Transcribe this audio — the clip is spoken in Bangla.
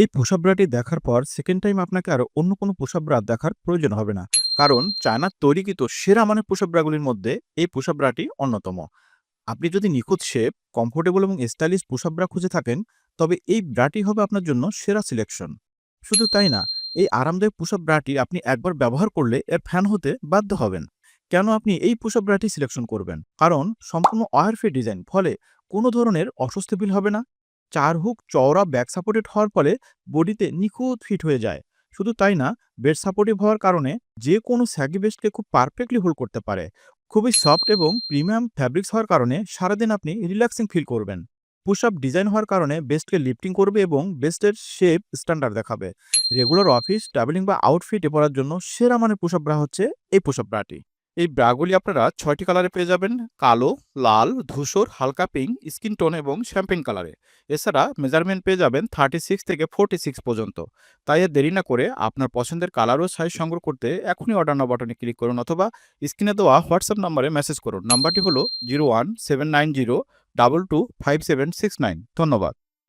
এই পুষআপ ব্রাটি দেখার পর সেকেন্ড টাইম আপনাকে আর অন্য কোনো পুষআপ ব্রা দেখার প্রয়োজন হবে না। কারণ চায়নার তৈরিকৃত সেরা মানের পুষআপ ব্রাগুলির মধ্যে এই পুষআপ ব্রাটি অন্যতম। আপনি যদি নিখুঁত শেপ কমফোর্টেবল এবং স্টাইলিশ পুষআপ ব্রা খুঁজে থাকেন, তবে এই ব্রাটি হবে আপনার জন্য সেরা সিলেকশন শুধু তাই না, এই আরামদায়ক পুষআপ ব্রাটি আপনি একবার ব্যবহার করলে এর ফ্যান হতে বাধ্য হবেন। কেন আপনি এই পুষআপ ব্রাটি সিলেকশন করবেন? কারণ সম্পূর্ণ ওয়ার ফ্রি ডিজাইন ফলে কোনো ধরনের অস্বস্তি ফিল হবে না। চার হুক চওড়া ব্যাক সাপোর্টেড হওয়ার ফলে বডিতে নিখুঁত ফিট হয়ে যায়। শুধু তাই না বেড সাপোর্টিভ হওয়ার কারণে যে কোনো স্যাগি বেস্টকে খুব পারফেক্টলি হোল্ড করতে পারে। খুবই সফট এবং প্রিমিয়াম ফ্যাব্রিক্স হওয়ার কারণে সারাদিন আপনি রিল্যাক্সিং ফিল করবেন। পুশ আপ ডিজাইন হওয়ার কারণে বেস্টকে লিফটিং করবে এবং বেস্টের শেপ স্ট্যান্ডার্ড দেখাবে। রেগুলার অফিস ট্রাভেলিং বা আউটফিটে পরার জন্য সেরা মানের পুশ আপ ব্রা হচ্ছে এই পুশ আপ ব্রাটি এই ব্রাগুলি আপনারা ছয়টি কালারে পেয়ে যাবেন। কালো, লাল, ধূসর, হালকা পিঙ্ক স্কিন টোন এবং শ্যাম্পেন কালারে। এছাড়া মেজারমেন্ট পেয়ে যাবেন থার্টি সিক্স থেকে ফোর্টি সিক্স পর্যন্ত। তাই আর দেরি না করে আপনার পছন্দের কালার ও সাইজ সংগ্রহ করতে এখনই অর্ডার নাও বাটনে ক্লিক করুন অথবা স্ক্রিনে দেওয়া হোয়াটসঅ্যাপ নাম্বারে মেসেজ করুন। নাম্বারটি হলো zero one seven nine zero double two five seven six nine ধন্যবাদ।